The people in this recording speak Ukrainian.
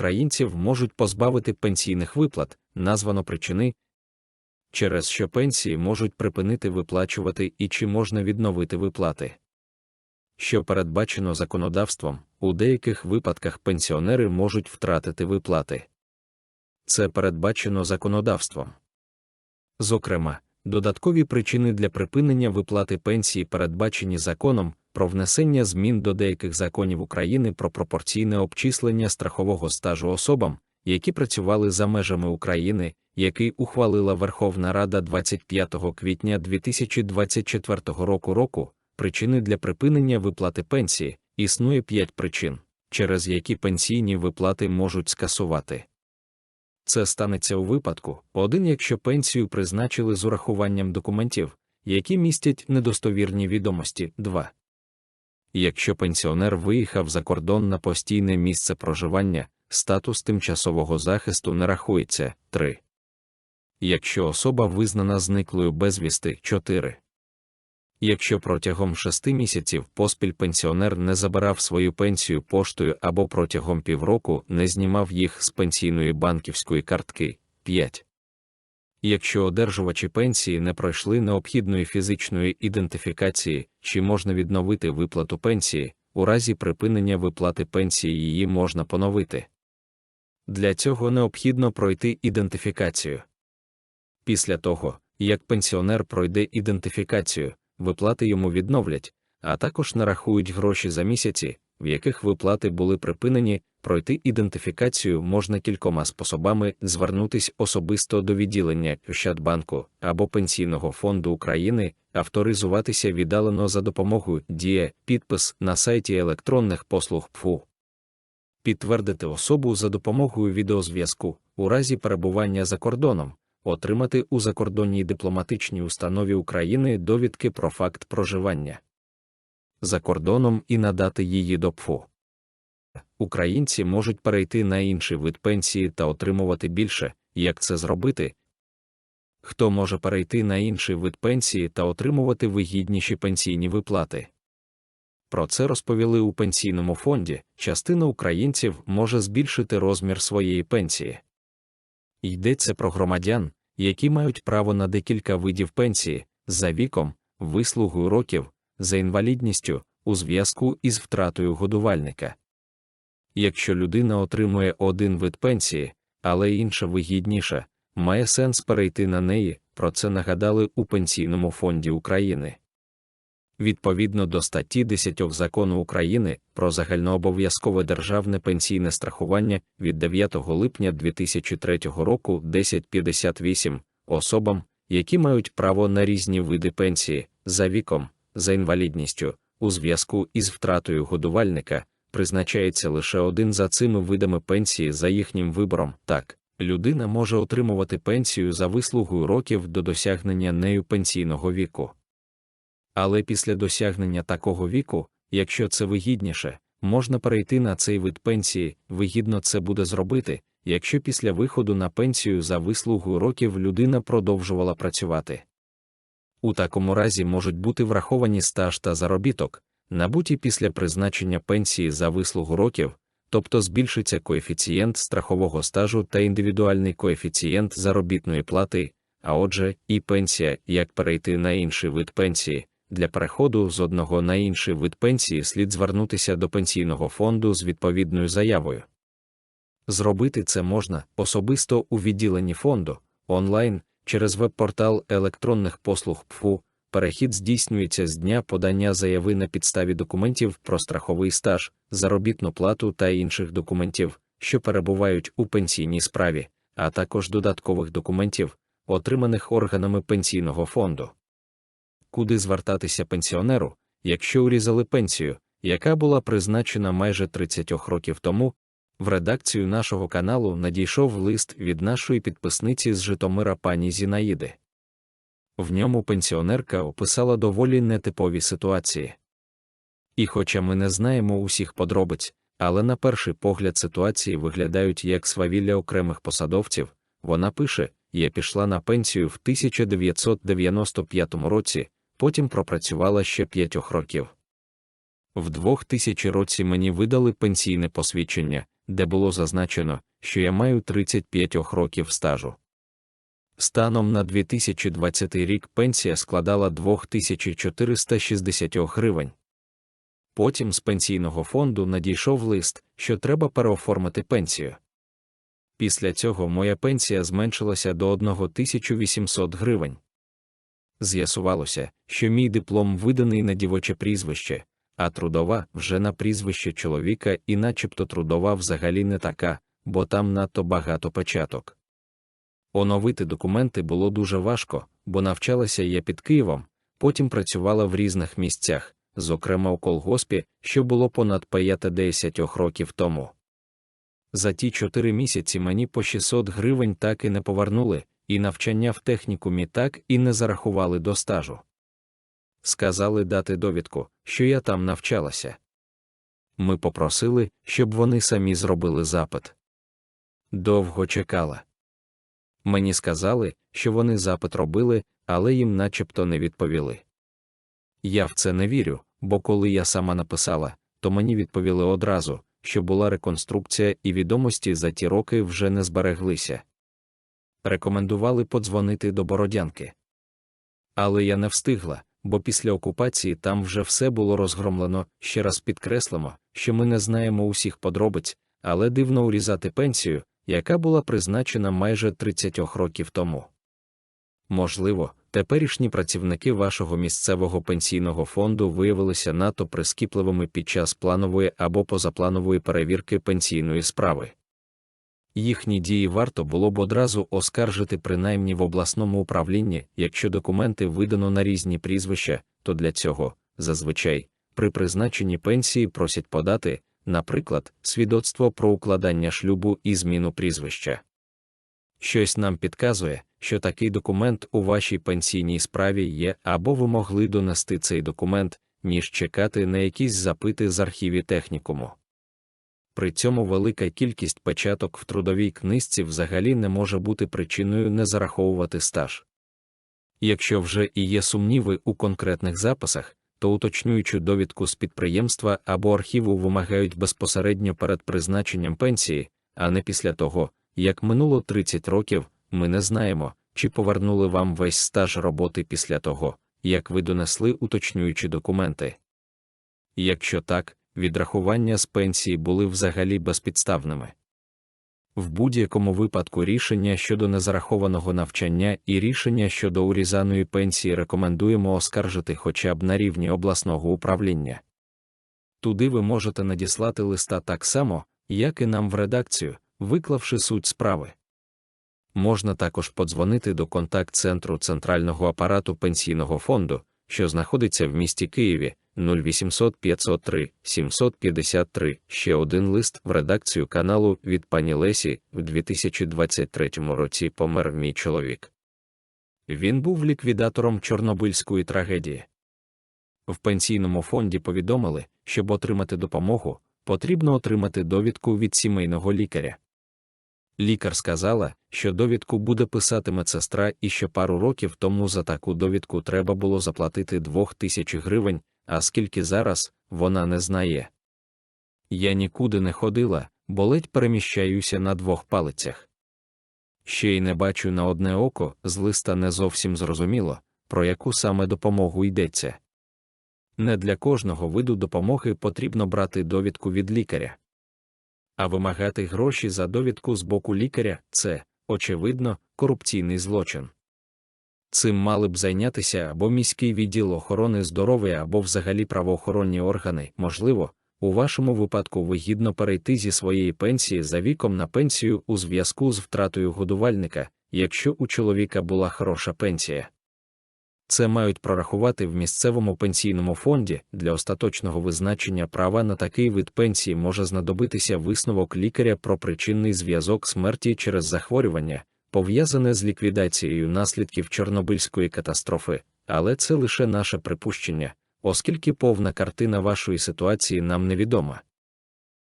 українців можуть позбавити пенсійних виплат, названо причини, через що пенсії можуть припинити виплачувати і чи можна відновити виплати. Що передбачено законодавством, у деяких випадках пенсіонери можуть втратити виплати. Це передбачено законодавством. Зокрема, додаткові причини для припинення виплати пенсії передбачені законом про внесення змін до деяких законів України про пропорційне обчислення страхового стажу особам, які працювали за межами України, який ухвалила Верховна Рада 25 квітня 2024 року року. Причини для припинення виплати пенсії існує п'ять причин, через які пенсійні виплати можуть скасувати. Це станеться у випадку, один, якщо пенсію призначили з урахуванням документів, які містять недостовірні відомості, 2. Якщо пенсіонер виїхав за кордон на постійне місце проживання, статус тимчасового захисту не рахується 3. Якщо особа визнана зниклою безвісти 4. Якщо протягом шести місяців поспіль пенсіонер не забирав свою пенсію поштою або протягом півроку не знімав їх з пенсійної банківської картки 5. Якщо одержувачі пенсії не пройшли необхідної фізичної ідентифікації, чи можна відновити виплату пенсії, у разі припинення виплати пенсії її можна поновити. Для цього необхідно пройти ідентифікацію. Після того, як пенсіонер пройде ідентифікацію, виплати йому відновлять, а також нарахують гроші за місяці, в яких виплати були припинені, пройти ідентифікацію можна кількома способами звернутись особисто до відділення Ощадбанку або Пенсійного фонду України, авторизуватися віддалено за допомогою Дія, підпис на сайті електронних послуг ПФУ. Підтвердити особу за допомогою відеозв'язку у разі перебування за кордоном, отримати у закордонній дипломатичній установі України довідки про факт проживання за кордоном і надати її до ПФУ. Українці можуть перейти на інший вид пенсії та отримувати більше, як це зробити. Хто може перейти на інший вид пенсії та отримувати вигідніші пенсійні виплати? Про це розповіли у пенсійному фонді. Частина українців може збільшити розмір своєї пенсії. Йдеться про громадян, які мають право на декілька видів пенсії за віком, вислугою років, за інвалідністю у зв'язку із втратою годувальника. Якщо людина отримує один вид пенсії, але інша вигідніша, має сенс перейти на неї, про це нагадали у Пенсійному фонді України. Відповідно до статті 10 закону України про загальнообов'язкове державне пенсійне страхування від 9 липня 2003 року 1058 особам, які мають право на різні види пенсії за віком, за інвалідністю, у зв'язку із втратою годувальника, призначається лише один за цими видами пенсії за їхнім вибором. Так, людина може отримувати пенсію за вислугою років до досягнення нею пенсійного віку. Але після досягнення такого віку, якщо це вигідніше, можна перейти на цей вид пенсії, вигідно це буде зробити, якщо після виходу на пенсію за вислугу років людина продовжувала працювати. У такому разі можуть бути враховані стаж та заробіток, набуті після призначення пенсії за вислугу років, тобто збільшиться коефіцієнт страхового стажу та індивідуальний коефіцієнт заробітної плати, а отже, і пенсія, як перейти на інший вид пенсії. Для переходу з одного на інший вид пенсії слід звернутися до пенсійного фонду з відповідною заявою. Зробити це можна особисто у відділенні фонду, онлайн, через веб-портал електронних послуг ПФУ. Перехід здійснюється з дня подання заяви на підставі документів про страховий стаж, заробітну плату та інших документів, що перебувають у пенсійній справі, а також додаткових документів, отриманих органами пенсійного фонду куди звертатися пенсіонеру, якщо урізали пенсію, яка була призначена майже 30 років тому. В редакцію нашого каналу надійшов лист від нашої підписниці з Житомира пані Зінаїди. В ньому пенсіонерка описала доволі нетипові ситуації. І хоча ми не знаємо усіх подробиць, але на перший погляд ситуації виглядають як свавілля окремих посадовців, вона пише: Я пішла на пенсію в 1995 році, потім пропрацювала ще п'ятьох років. В 2000 році мені видали пенсійне посвідчення, де було зазначено, що я маю 35 років стажу. Станом на 2020 рік пенсія складала 2460 гривень. Потім з пенсійного фонду надійшов лист, що треба переоформити пенсію. Після цього моя пенсія зменшилася до 1800 гривень. З'ясувалося, що мій диплом виданий на дівоче прізвище, а трудова вже на прізвище чоловіка, і начебто трудова взагалі не така, бо там надто багато печаток. Оновити документи було дуже важко, бо навчалася я під Києвом, потім працювала в різних місцях, зокрема у колгоспі, що було понад 50 років тому. За ті чотири місяці мені по 600 гривень так і не повернули, і навчання в технікумі так і не зарахували до стажу. Сказали дати довідку, що я там навчалася. Ми попросили, щоб вони самі зробили запит. Довго чекала. Мені сказали, що вони запит робили, але їм начебто не відповіли. Я в це не вірю, бо коли я сама написала, то мені відповіли одразу, що була реконструкція і відомості за ті роки вже не збереглися. Рекомендували подзвонити до Бородянки. Але я не встигла, бо після окупації там вже все було розгромлено. Ще раз підкреслимо, що ми не знаємо усіх подробиць, але дивно урізати пенсію, яка була призначена майже 30 років тому. Можливо, теперішні працівники вашого місцевого пенсійного фонду виявилися надто прискіпливими під час планової або позапланової перевірки пенсійної справи. Їхні дії варто було б одразу оскаржити принаймні в обласному управлінні, якщо документи видано на різні прізвища, то для цього, зазвичай, при призначенні пенсії просять подати, наприклад, свідоцтво про укладання шлюбу і зміну прізвища. Щось нам підказує, що такий документ у вашій пенсійній справі є, або ви могли донести цей документ, ніж чекати на якісь запити з архіві технікуму. При цьому велика кількість печаток в трудовій книжці взагалі не може бути причиною не зараховувати стаж. Якщо вже і є сумніви у конкретних записах, то уточнюючу довідку з підприємства або архіву вимагають безпосередньо перед призначенням пенсії, а не після того, як минуло 30 років, ми не знаємо, чи повернули вам весь стаж роботи після того, як ви донесли уточнюючі документи. Якщо так, відрахування з пенсії були взагалі безпідставними. В будь-якому випадку рішення щодо незарахованого навчання і рішення щодо урізаної пенсії рекомендуємо оскаржити хоча б на рівні обласного управління. Туди ви можете надіслати листа так само, як і нам в редакцію, виклавши суть справи. Можна також подзвонити до контакт-центру Центрального апарату пенсійного фонду, що знаходиться в місті Києві 0800 503 753. Ще один лист в редакцію каналу від пані Лесі в 2023 році помер мій чоловік. Він був ліквідатором Чорнобильської трагедії. В пенсійному фонді повідомили, щоб отримати допомогу, потрібно отримати довідку від сімейного лікаря. Лікар сказала, що довідку буде писати медсестра і що пару років тому за таку довідку треба було заплатити двох тисяч гривень, а скільки зараз, вона не знає. Я нікуди не ходила, бо ледь переміщаюся на двох палицях. Ще й не бачу на одне око, з листа не зовсім зрозуміло, про яку саме допомогу йдеться. Не для кожного виду допомоги потрібно брати довідку від лікаря. А вимагати гроші за довідку з боку лікаря це, очевидно, корупційний злочин. Цим мали б зайнятися або міський відділ охорони здоров'я, або взагалі правоохоронні органи. Можливо, у вашому випадку вигідно перейти зі своєї пенсії за віком на пенсію у зв'язку з втратою годувальника, якщо у чоловіка була хороша пенсія. Це мають прорахувати в місцевому пенсійному фонді для остаточного визначення права на такий вид пенсії може знадобитися висновок лікаря про причинний зв'язок смерті через захворювання, пов'язане з ліквідацією наслідків Чорнобильської катастрофи, але це лише наше припущення, оскільки повна картина вашої ситуації нам невідома.